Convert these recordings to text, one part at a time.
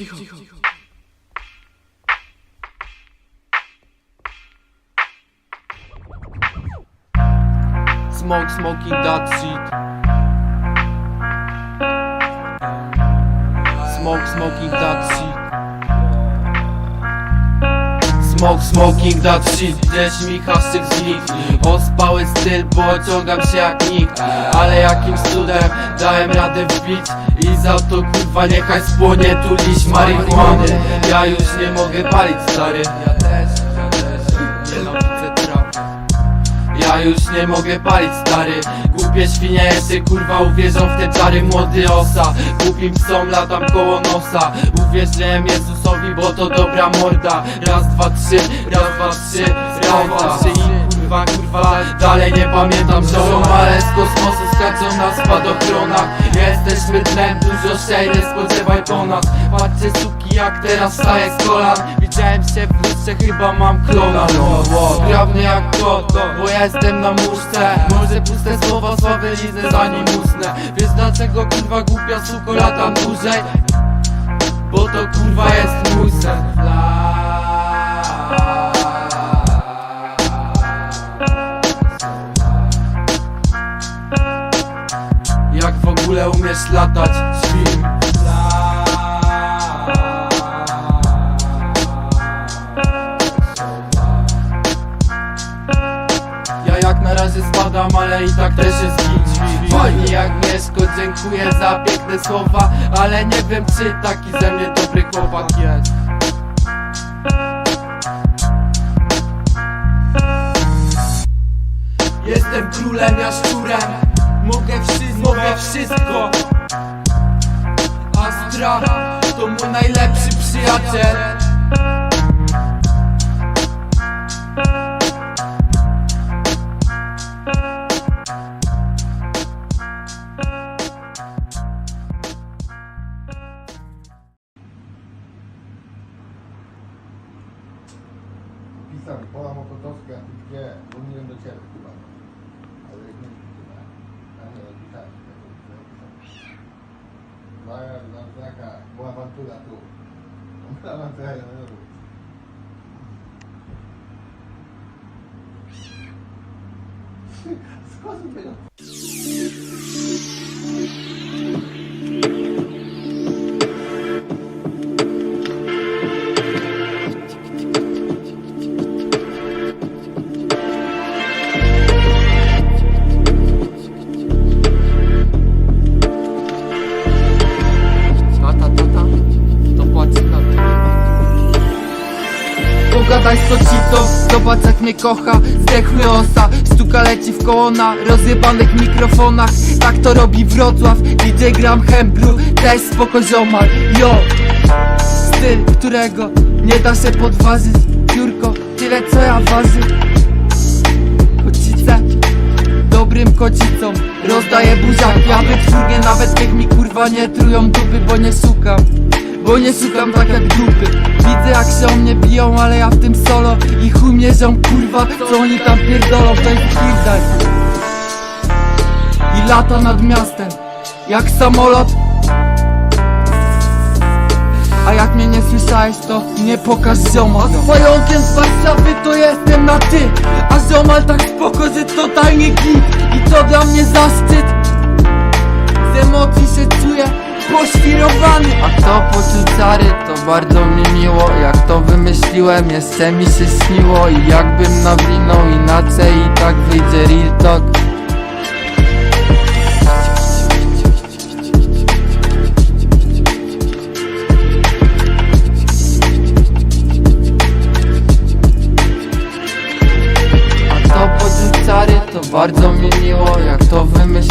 Cicho, cicho. Smoke, smoking that shit. Smoke, smoking that shit. Smoke, smoking that shit Gdzieś mi haszczyk znikł. Ospały styl, bo ciągam się jak nikt. Ale jakimś cudem dałem radę wbić? I za to kurwa niechaj spłonie tu liść marihuany. Ja już nie mogę palić stary ja już nie mogę palić stary. Głupie świnie jeszcze kurwa uwierzą w te czary. Młody osa, głupim psom latam koło nosa. Uwierzyłem Jezusowi, bo to dobra morda. Raz, dwa, trzy, raz, dwa, trzy Raz, dwa, trzy kurwa, kurwa Dalej nie pamiętam Żołą, ale z kosmosu skaczą na spadochrona Jesteśmy tlen, dużo szejny, spodziewaj po nas Patrzcie suki jak teraz staję z kolan. Widziałem się w lustrze, chyba mam klona. No, Sprawny jak kot, bo jestem na muszce. Może puste słowa sławy liznę zanim usnę. Wiesz dlaczego kurwa głupia suko latam dłużej? Bo to kurwa jest mój sen ogóle umiesz latać, świn? Ja jak na razie spadam, ale i tak też jest git Fajnie jak Mieszko, dziękuję za piękne słowa Ale nie wiem czy taki ze mnie dobry chłopak jest Jestem królem, ja szczurem mogę wszystko. Astra to mój najlepszy przyjaciel znam znaka, była awantura tu. Awantura, ja nie wiem. Skąd mi Pogadaj z kocicą, zobacz jak mnie kocha. Zdechły osa, sztuka leci w koło na rozjebanych mikrofonach. Tak to robi Wrocław, DJ Gram Hembru Też spoko ziomal, yo Styl, którego nie da się podważyć. Piórko, tyle co ja waży. Kocice, dobrym kocicom Rozdaję buziak, ja wytwórnie nawet niech mi kurwa nie trują dupy Bo nie szukam, bo nie szukam tak jak dupy. Widzę jak się o mnie biją, ale ja w tym solo. I chuj mnie kurwa, co oni tam pierdolą jest pierdaj I lata nad miastem, jak samolot. A jak mnie nie słyszałeś, to nie pokaż zioma. Z pająkiem z Warszawy to jestem na ty. A ziomal tak spoko, że totalnie git I to dla mnie zaszczyt. Z emocji się czuję poświrowany. A to poczuł cary, to bardzo mi miło. Jak to wymyśliłem, jeszcze mi się śniło. I jakbym nawinął inaczej i tak wyjdzie real talk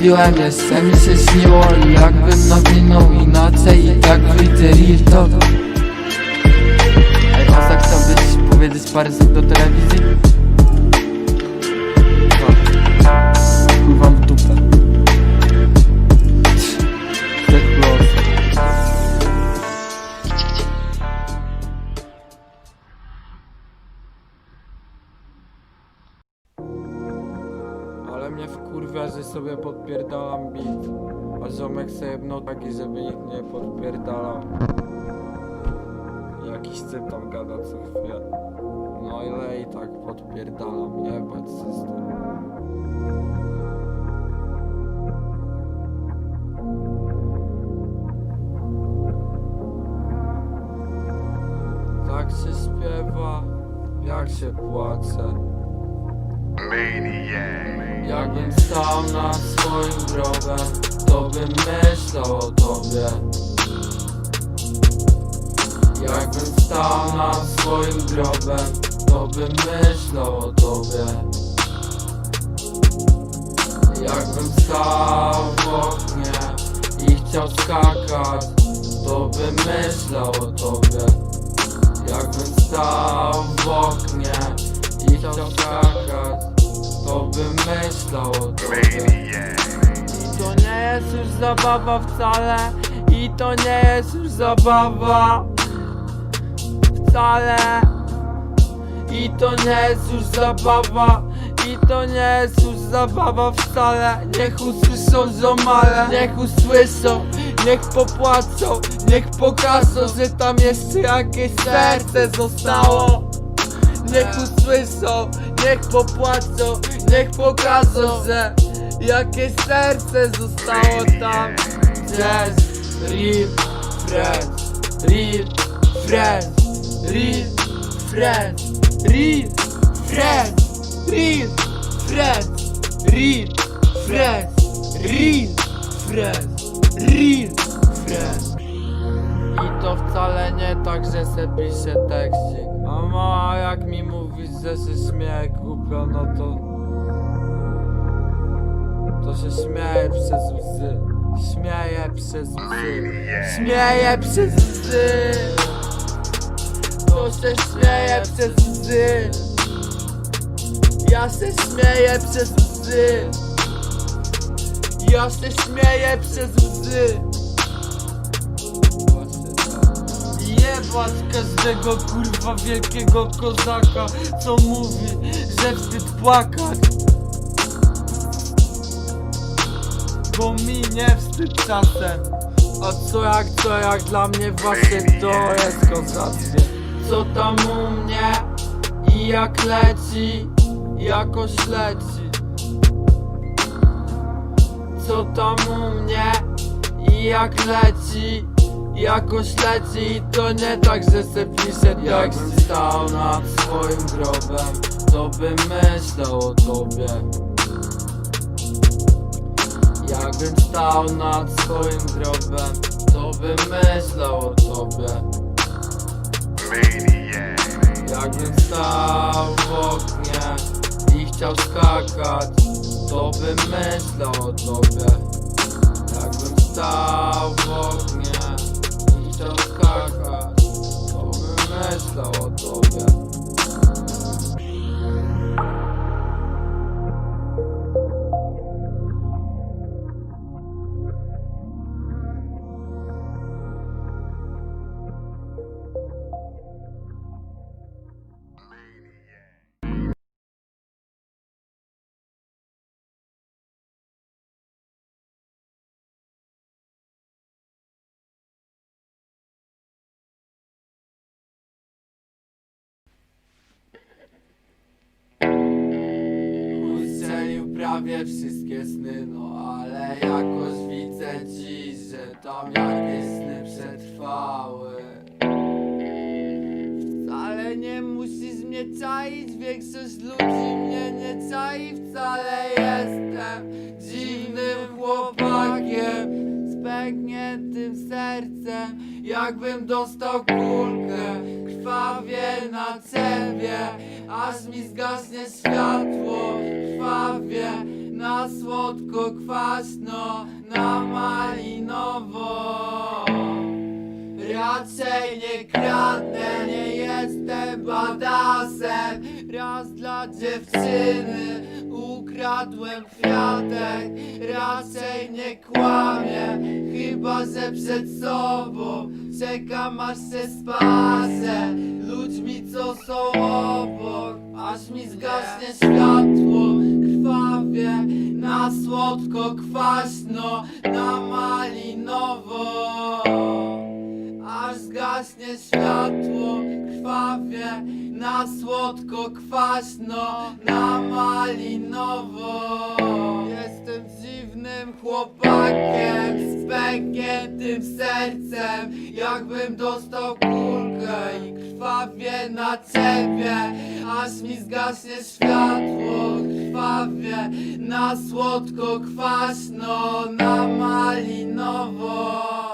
wymyśliłem jeszcze mi się śniło jakbym nawinął inaczej i tak wyjdzie real talk Ej, Osa chciałbyś powiedzieć parę słów do telewizji? Ale mnie wkurwia, że sobie podpierdalam beat A ziomek sobie jebnął taki, żeby nikt nie podpierdalał jakiś typ tam gada co chwilę. No ile i tak podpierdalam, jebać system. Tak się śpiewa, jak się płacze. Jakbym stał nad swoim grobem, to bym myślał o tobie. Jakbym stał nad swoim grobem, to bym myślał o tobie. Jakbym stał w oknie i chciał skakać, to bym myślał o tobie. Jakbym stał w oknie i chciał skakać, to bym myślał o tobie. I to nie jest już zabawa wcale I to nie jest już zabawa Wcale. I to nie jest już zabawa i to nie jest już zabawa wcale. Niech usłyszą zomale Niech usłyszą, niech popłacą Niech pokażą, że tam jeszcze jakieś serce zostało. Niech usłyszą, niech popłacą Niech pokażą, że jakieś serce zostało tam Jazz, real friends Real friends Real friends Real friends Real friends Real friends Real friends Real friends to wcale nie tak, że se pisze tekstik A mała jak mi mówisz, że się śmieje głupio, no to To się śmieje przez łzy. Śmieje przez łzy. Śmieje przez łzy. To się śmieje przez łzy. Ja się śmieję przez łzy. Ja się śmieję przez łzy Jebać każdego kurwa wielkiego kozaka Co mówi, że wstyd płakać. Bo mi nie wstyd czasem. A co jak, co jak dla mnie właśnie to jest kozackie. Co tam u mnie i jak leci Jakoś leci. Co tam u mnie i jak leci Jakoś leci i to nie tak, że se pisze Jakbym stał nad swoim grobem. To bym myślał o tobie? Jakbym stał nad swoim grobem. To bym myślał o tobie? Jakbym stał w oknie I chciał skakać. To bym myślał o tobie prawie wszystkie sny, no ale jakoś widzę dziś, że tam jakieś sny przetrwały. Wcale nie musisz mnie czaić, większość ludzi mnie nie czai, wcale jestem dziwnym chłopakiem z pękniętym sercem, jakbym dostał kulkę, krwawie na cebie, aż mi zgaśnie światło, na słodko kwaśno, na malinowo. Raczej nie kradnę, nie jestem badasem Raz dla dziewczyny ukradłem kwiatek. Raczej nie kłamię, chyba że przed sobą. Czekam aż się spaszę. Ludźmi co są obok. Aż mi zgaśnie światło, krwawie Na słodko kwaśno, na malinowo Aż zgaśnie światło Krwawie na słodko kwaśno Na malinowo. Jestem dziwnym chłopakiem Z pękniętym sercem. Jakbym dostał kulkę I krwawie na ciebie Aż mi zgaśnie światło Krwawie na słodko kwaśno Na malinowo